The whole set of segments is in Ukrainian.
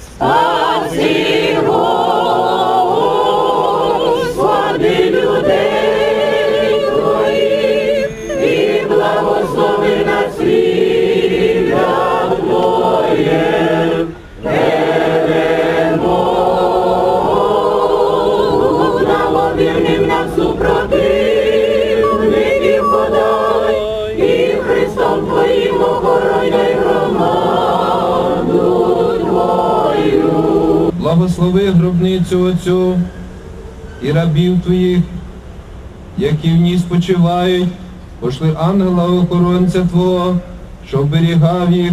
Спаси, Благослови гробницю Отцю і рабів Твоїх, які в ній спочивають, пошли ангела охоронця Твого, що оберігав їх,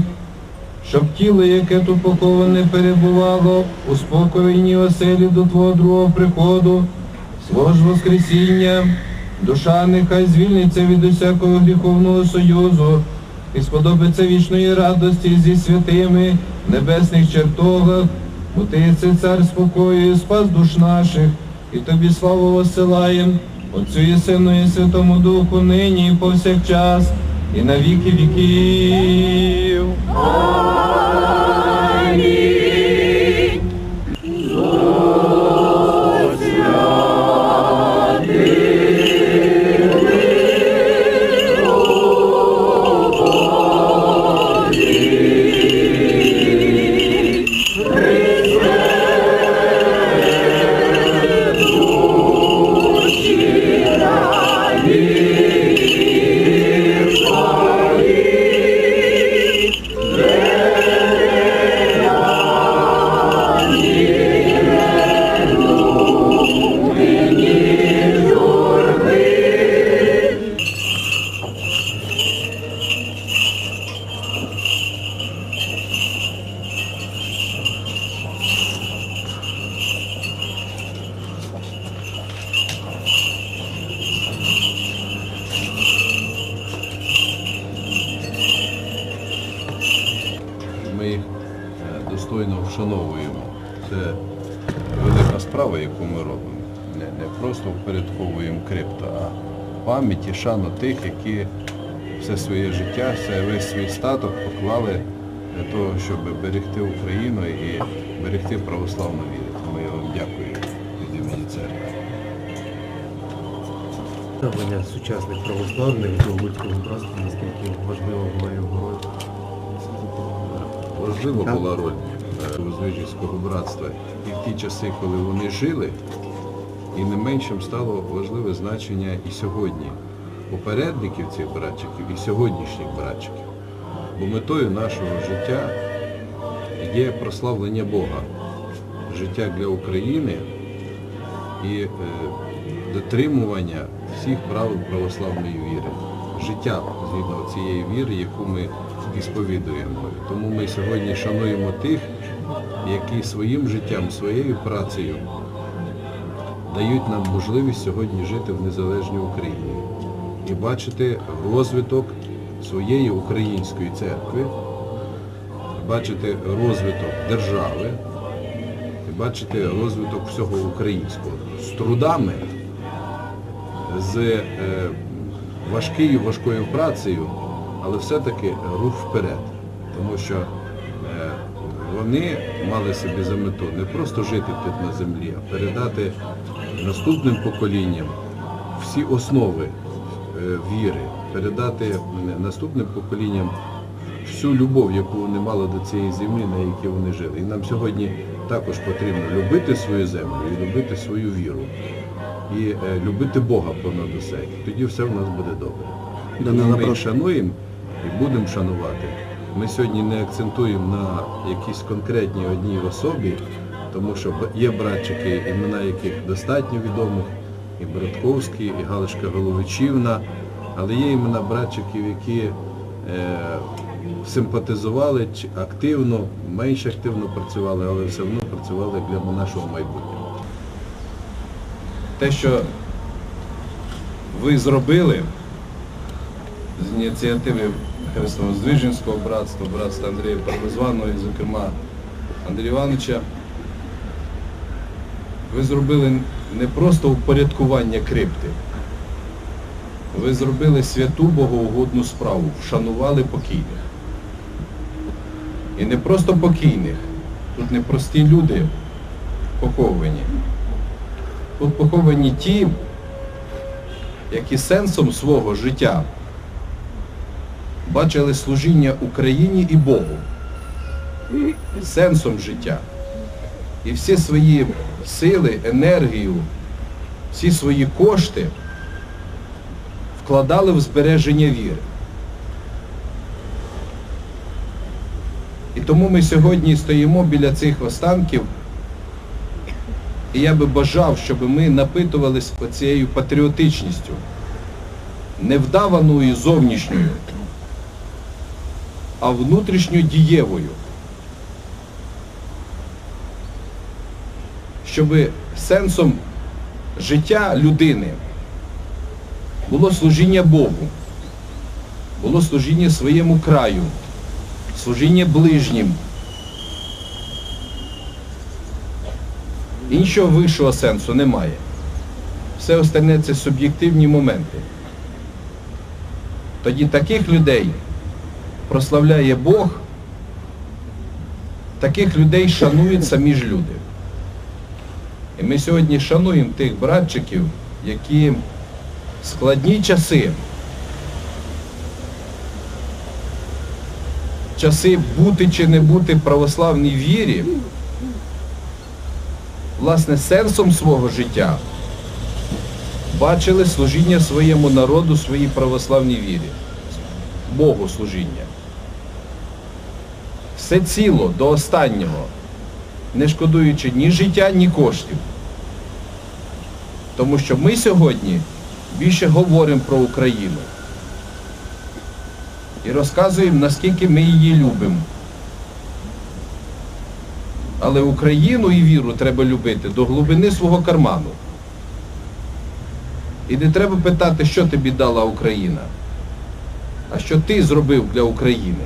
щоб тіло, яке тут поховане, перебувало у спокійній оселі до Твого другого приходу, свого ж Воскресіння, душа нехай звільниться від усякого гріховного союзу і сподобиться вічної радості зі святими в небесних чертогах, бо ти це цар спокою, і спас душ наших, і тобі славу посилаєм, Отцю і Сину і Святому Духу, нині і повсякчас, і на віки віків. Просто впорядковуємо крипто, а пам'ять і шану тих, які все своє життя, все, весь свій статок поклали для того, щоб берегти Україну і берегти православну віру. Тому я вам дякую від імені церкви. Ставлення сучасних православних до Луцького братства, наскільки важлива була його роль. Важлива була роль е, братства і в ті часи, коли вони жили, і не меншим стало важливе значення і сьогодні попередників цих братчиків і сьогоднішніх братчиків. Бо метою нашого життя є прославлення Бога, життя для України і е, дотримування всіх правил православної віри, життя згідно цієї віри, яку ми і. Тому ми сьогодні шануємо тих, які своїм життям, своєю працею дають нам можливість сьогодні жити в незалежній Україні і бачити розвиток своєї української церкви, бачити розвиток держави, і бачити розвиток всього українського з трудами, з е, важкою важкою працею, але все-таки рух вперед. Тому що е, вони мали собі за мету не просто жити тут на землі, а передати наступним поколінням всі основи е, віри, передати наступним поколінням всю любов, яку вони мали до цієї землі, на якій вони жили. І нам сьогодні також потрібно любити свою землю і любити свою віру. І е, любити Бога понад усе. І тоді все в нас буде добре. Тому ми шануємо і будемо шанувати. Ми сьогодні не акцентуємо на якійсь конкретній одній особі, тому що є братчики, імена яких достатньо відомих, і Братковський, і Галочка Головичівна, але є імена братчиків, які е, симпатизували активно, менш активно працювали, але все одно працювали для нашого майбутнього. те, що ви зробили з ініціативи Христово-Здвиженського братства, братства Андрія Парвозваного і, зокрема, Андрія Івановича, ви зробили не просто упорядкування крипти, ви зробили святу богоугодну справу, вшанували покійних. І не просто покійних. Тут не прості люди поховані. Тут поховані ті, які сенсом свого життя бачили служіння Україні і Богу. Сенсом життя. І всі свої сили, енергію, всі свої кошти вкладали в збереження віри. І тому ми сьогодні стоїмо біля цих останків. І я би бажав, щоб ми напитувались оцією патріотичністю, невдаваною зовнішньою, а внутрішньо дієвою. Щоб сенсом життя людини було служіння Богу, було служіння своєму краю, служіння ближнім. Іншого вищого сенсу немає. Все остальне це суб'єктивні моменти. Тоді таких людей прославляє Бог, таких людей шанують самі ж люди. Ми сьогодні шануємо тих братчиків, які в складні часи, часи бути чи не бути православній вірі, власне, сенсом свого життя бачили служіння своєму народу, своїй православній вірі, Богу служіння. Все ціло до останнього, не шкодуючи ні життя, ні коштів. Тому що ми сьогодні більше говоримо про Україну і розказуємо, наскільки ми її любимо. Але Україну і віру треба любити до глибини свого карману. І не треба питати, що тобі дала Україна, а що ти зробив для України,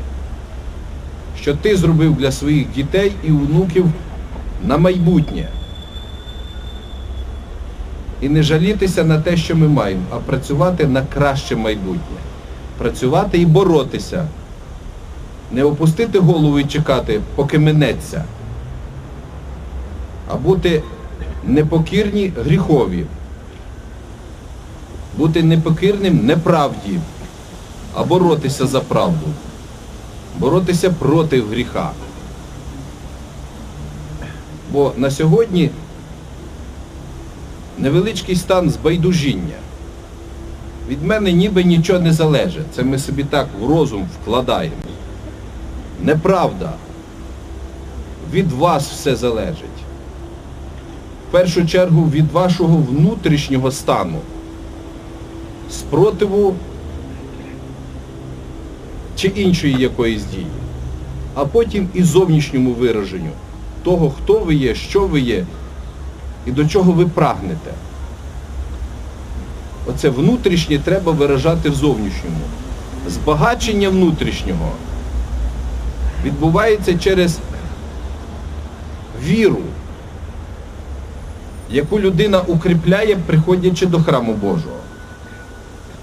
що ти зробив для своїх дітей і внуків на майбутнє. І не жалітися на те, що ми маємо, а працювати на краще майбутнє. Працювати і боротися. Не опустити голову і чекати, поки минеться а бути непокірні гріхові, бути непокірним неправді, а боротися за правду, боротися проти гріха. Бо на сьогодні невеличкий стан збайдужіння. Від мене ніби нічого не залежить. Це ми собі так в розум вкладаємо. Неправда. Від вас все залежить в першу чергу від вашого внутрішнього стану, спротиву чи іншої якоїсь дії, а потім і зовнішньому вираженню того, хто ви є, що ви є і до чого ви прагнете. Оце внутрішнє треба виражати в зовнішньому. Збагачення внутрішнього відбувається через віру яку людина укріпляє, приходячи до храму Божого.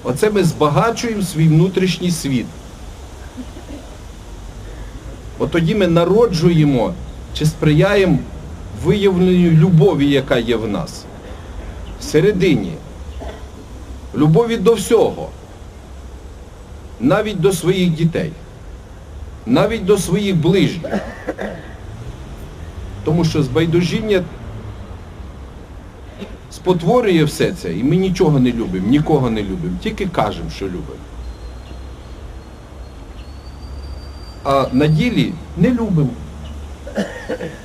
Оце ми збагачуємо свій внутрішній світ. От тоді ми народжуємо чи сприяємо виявленню любові, яка є в нас. Всередині. Любові до всього. Навіть до своїх дітей. Навіть до своїх ближніх. Тому що збайдужіння спотворює все це, і ми нічого не любимо, нікого не любимо, тільки кажемо, що любимо. А на ділі не любимо.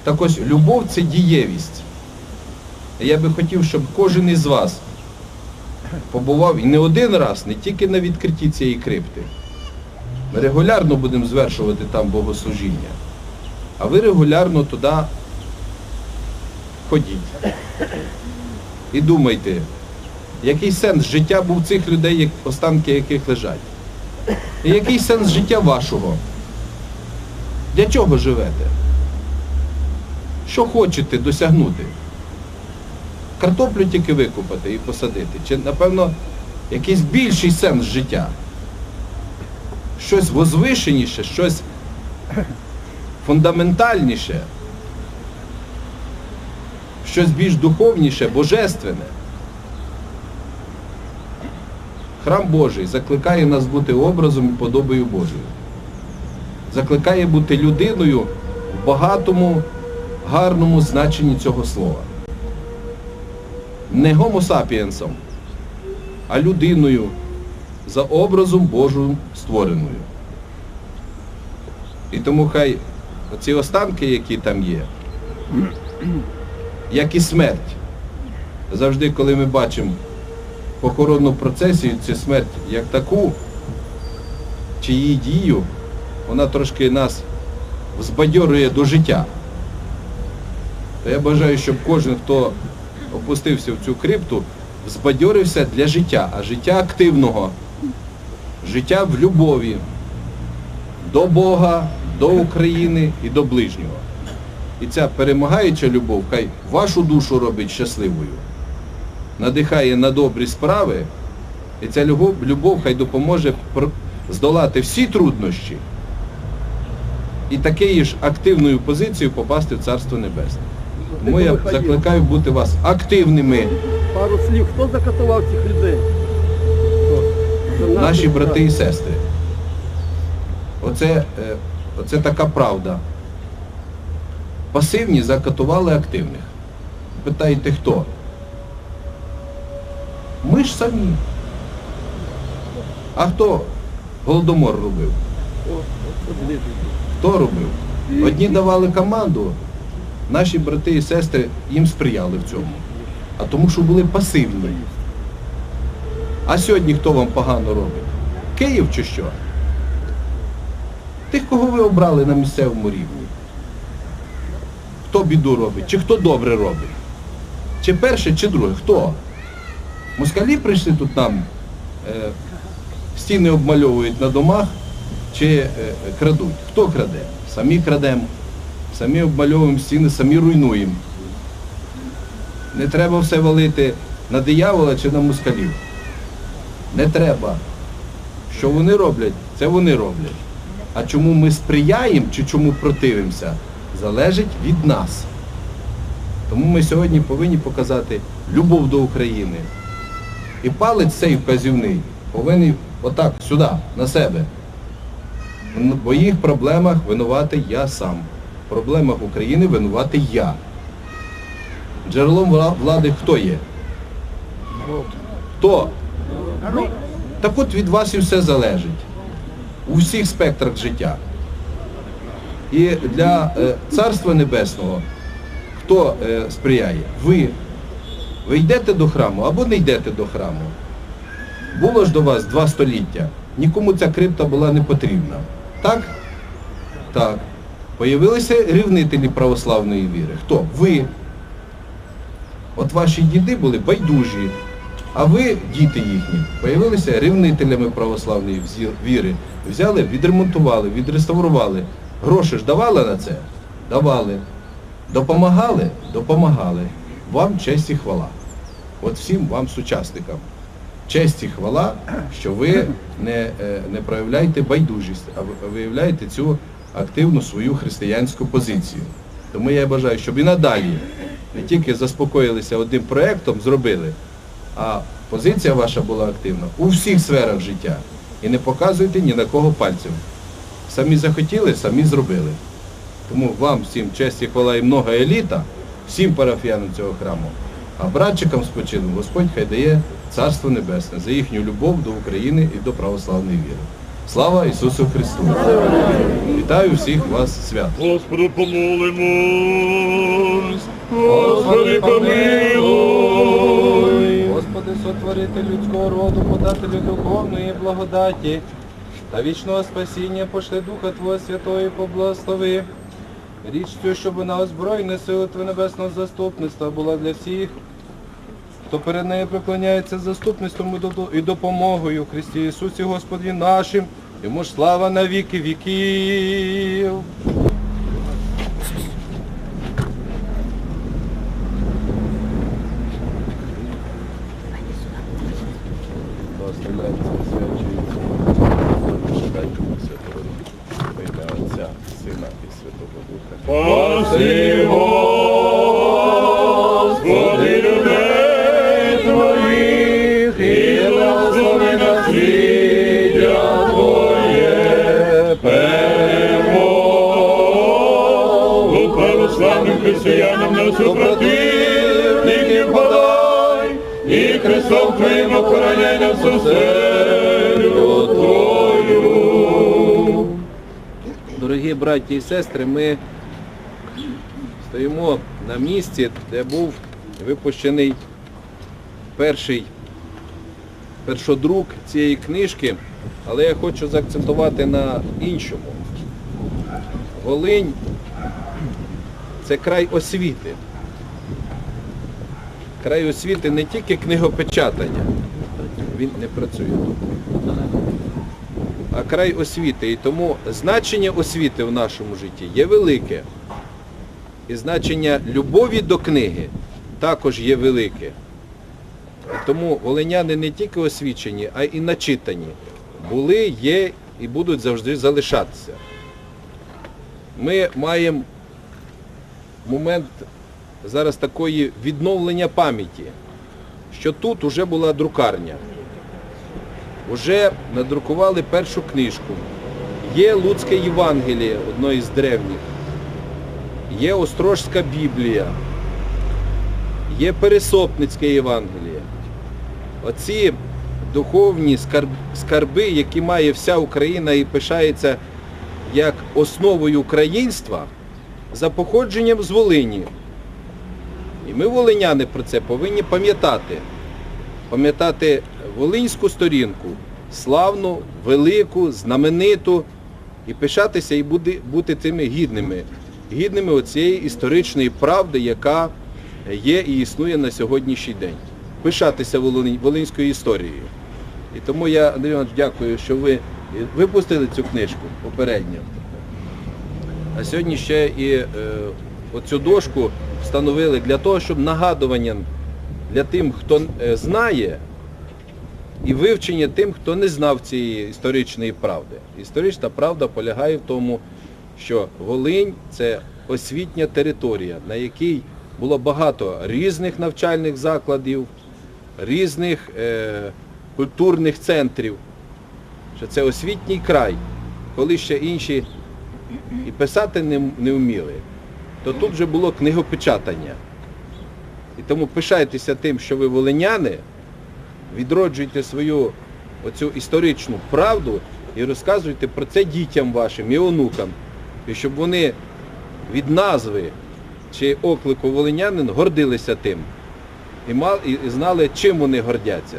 Так ось любов це дієвість. Я би хотів, щоб кожен із вас побував і не один раз, не тільки на відкритті цієї крипти. Ми регулярно будемо звершувати там богослужіння. А ви регулярно туди ходіть. І думайте, який сенс життя був цих людей, останки яких лежать? І який сенс життя вашого? Для чого живете? Що хочете досягнути? Картоплю тільки викопати і посадити? Чи, напевно, якийсь більший сенс життя? Щось возвишеніше, щось фундаментальніше, щось більш духовніше, божественне. Храм Божий закликає нас бути образом і подобою Божою. Закликає бути людиною в багатому, гарному значенні цього слова. Не гомо сапіенсом, а людиною за образом Божою створеною. І тому хай оці останки, які там є, як і смерть. Завжди, коли ми бачимо похоронну процесію, цю смерть як таку, чи її дію, вона трошки нас збадьорює до життя. То я бажаю, щоб кожен, хто опустився в цю крипту, збадьорився для життя, а життя активного, життя в любові. До Бога, до України і до ближнього. І ця перемагаюча любов хай вашу душу робить щасливою, надихає на добрі справи, і ця любов, любов хай допоможе здолати всі труднощі. І такою ж активною позицією попасти в Царство Небесне. Тому я закликаю бути вас активними, Пару слів, хто закатував цих людей? Хто? Наші брати і сестри. Оце, е, оце така правда. Пасивні закатували активних. Питаєте, хто? Ми ж самі. А хто голодомор робив? Хто робив? Одні давали команду, наші брати і сестри їм сприяли в цьому. А тому, що були пасивні. А сьогодні хто вам погано робить? Київ чи що? Тих, кого ви обрали на місцевому рівні. Хто біду робить? Чи хто добре робить? Чи перше, чи друге? Хто? Москалі прийшли тут нам, е, стіни обмальовують на домах чи е, крадуть. Хто краде? Самі крадемо, самі обмальовуємо стіни, самі руйнуємо. Не треба все валити на диявола чи на москалів. Не треба. Що вони роблять, це вони роблять. А чому ми сприяємо чи чому противимося, залежить від нас. Тому ми сьогодні повинні показати любов до України. І палець цей вказівний повинен отак, сюди, на себе. В моїх проблемах винуватий я сам. Проблемах України винуватий я. Джерелом влади хто є? Хто? Так от від вас і все залежить. У всіх спектрах життя. І для е, Царства Небесного хто е, сприяє? Ви. Ви йдете до храму або не йдете до храму. Було ж до вас два століття. Нікому ця крипта була не потрібна. Так? Так. Появилися рівнителі православної віри. Хто? Ви. От ваші діди були байдужі, а ви, діти їхні, появилися рівнителями православної віри. Взяли, відремонтували, відреставрували. Гроші ж давали на це? Давали. Допомагали? Допомагали. Вам честь і хвала. От всім вам, сучасникам. Честь і хвала, що ви не, е, не проявляєте байдужість, а виявляєте цю активну свою християнську позицію. Тому я бажаю, щоб і надалі не тільки заспокоїлися одним проєктом, зробили, а позиція ваша була активна у всіх сферах життя. І не показуйте ні на кого пальцем. Самі захотіли, самі зробили. Тому вам всім честь і хвала і много еліта, всім парафіянам цього храму. А братчикам спочинку Господь хай дає Царство Небесне за їхню любов до України і до православної віри. Слава Ісусу Христу! Вітаю всіх вас свят! Господу помолимось, Господи помилуй. Господи, сотворитель людського роду, подателю духовної благодаті та вічного спасіння пошли Духа Твого Святого і поблагослови. Річ цю, щоб вона озброєна сили Твого небесного заступництва була для всіх, хто перед нею преклоняється заступництвом і допомогою Христі Ісусі Господі нашим, йому слава на віки віків. Сина і Святого Духа. Спаси, охороняй на всю землю Твою. Дорогі браті і сестри, ми стоїмо на місці, де був випущений перший першодрук цієї книжки, але я хочу заакцентувати на іншому. Волинь це край освіти. Край освіти не тільки книгопечатання, він не працює а край освіти. І тому значення освіти в нашому житті є велике. І значення любові до книги також є велике. Тому волиняни не тільки освічені, а й начитані. Були, є і будуть завжди залишатися. Ми маємо момент зараз такої відновлення пам'яті, що тут вже була друкарня. Уже надрукували першу книжку. Є Луцьке Євангеліє, одно із древніх. Є Острожська Біблія. Є Пересопницьке Євангеліє. Оці духовні скарби, які має вся Україна і пишається як основою українства, за походженням з Волині. І ми, волиняни, про це повинні пам'ятати пам'ятати волинську сторінку, славну, велику, знамениту, і пишатися і бути, тими гідними, гідними оцієї історичної правди, яка є і існує на сьогоднішній день. Пишатися волинською історією. І тому я, Андрій Іванович, дякую, що ви випустили цю книжку попередньо. А сьогодні ще і е, оцю дошку встановили для того, щоб нагадуванням для тим, хто е, знає, і вивчення тим, хто не знав цієї історичної правди. Історична правда полягає в тому, що Волинь це освітня територія, на якій було багато різних навчальних закладів, різних е, культурних центрів. Що це освітній край, коли ще інші і писати не, не вміли, то тут вже було книгопечатання. І тому пишайтеся тим, що ви волиняни, відроджуйте свою оцю історичну правду і розказуйте про це дітям вашим і онукам. І щоб вони від назви чи оклику волинянин гордилися тим. І, знали, чим вони гордяться.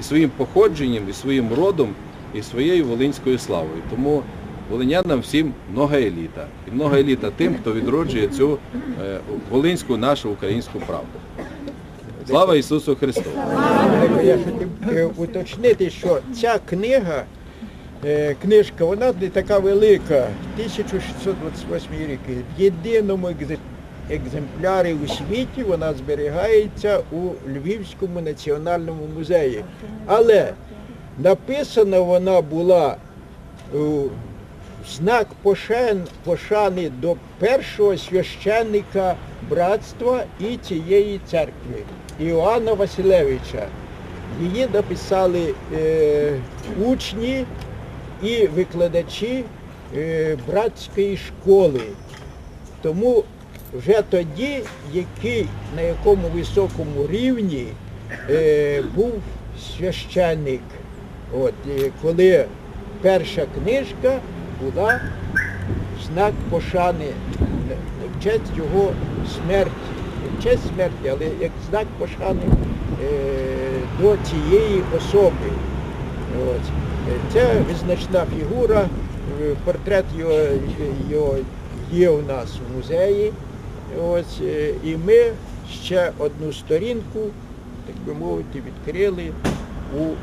І своїм походженням, і своїм родом, і своєю волинською славою. Тому волинянам всім много еліта. І много еліта тим, хто відроджує цю е, волинську нашу українську правду. Слава Ісусу Христу! Я хотів е, уточнити, що ця книга, е, книжка, вона не така велика, 1628 рік. В єдиному екзе- екземплярі у світі вона зберігається у Львівському національному музеї. Але написана вона була у знак пошан- пошани до першого священника братства і цієї церкви Іоанна Василевича. Її написали е, учні і викладачі е, братської школи. Тому вже тоді, який, на якому високому рівні е, був священник. От, е, коли перша книжка була знак пошани в честь його смерті, не в честь смерті, але як знак пошани е, до цієї особи. От. Е, Це визначна фігура, е, портрет його, його є у нас в музеї. Ось, е, і ми ще одну сторінку, так би мовити, відкрили у е,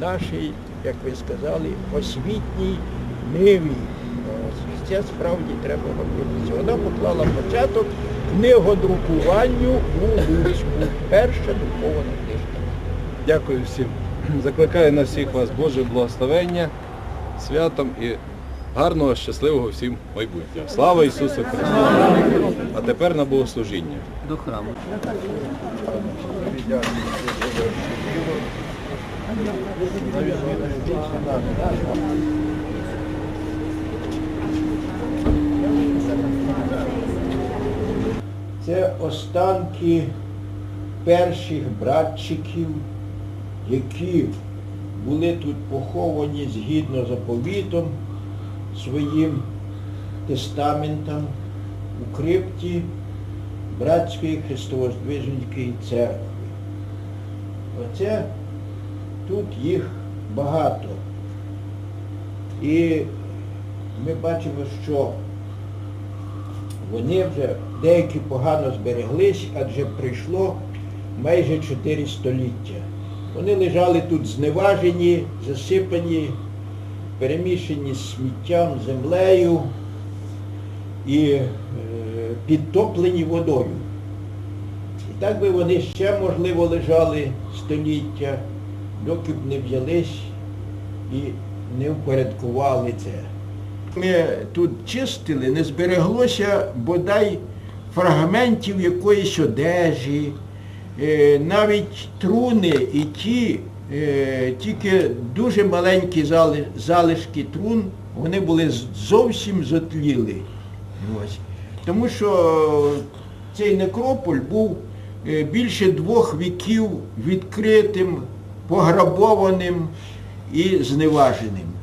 нашій, як ви сказали, освітній ниві. Це справді треба робити. Вона поклала початок книгодрукуванню у Луцьку. Перша друкована книжка. Дякую всім. Закликаю на всіх вас Боже благословення, святом і гарного, щасливого всім майбутнього. Слава Ісусу Христу! А тепер на богослужіння. До храму. Це останки перших братчиків, які були тут поховані згідно заповітом своїм тестаментом у крипті братської Христовоздвиженської церкви. Оце тут їх багато. І ми бачимо, що вони вже деякі погано збереглись, адже прийшло майже 4 століття. Вони лежали тут зневажені, засипані, перемішані сміттям, землею і е, підтоплені водою. І так би вони ще, можливо, лежали століття, доки б не взялись і не впорядкували це. Ми тут чистили, не збереглося бодай фрагментів якоїсь одежі, е, навіть труни і ті, е, тільки дуже маленькі залишки трун, вони були зовсім зотліли. Тому що цей некрополь був е, більше двох віків відкритим, пограбованим і зневаженим.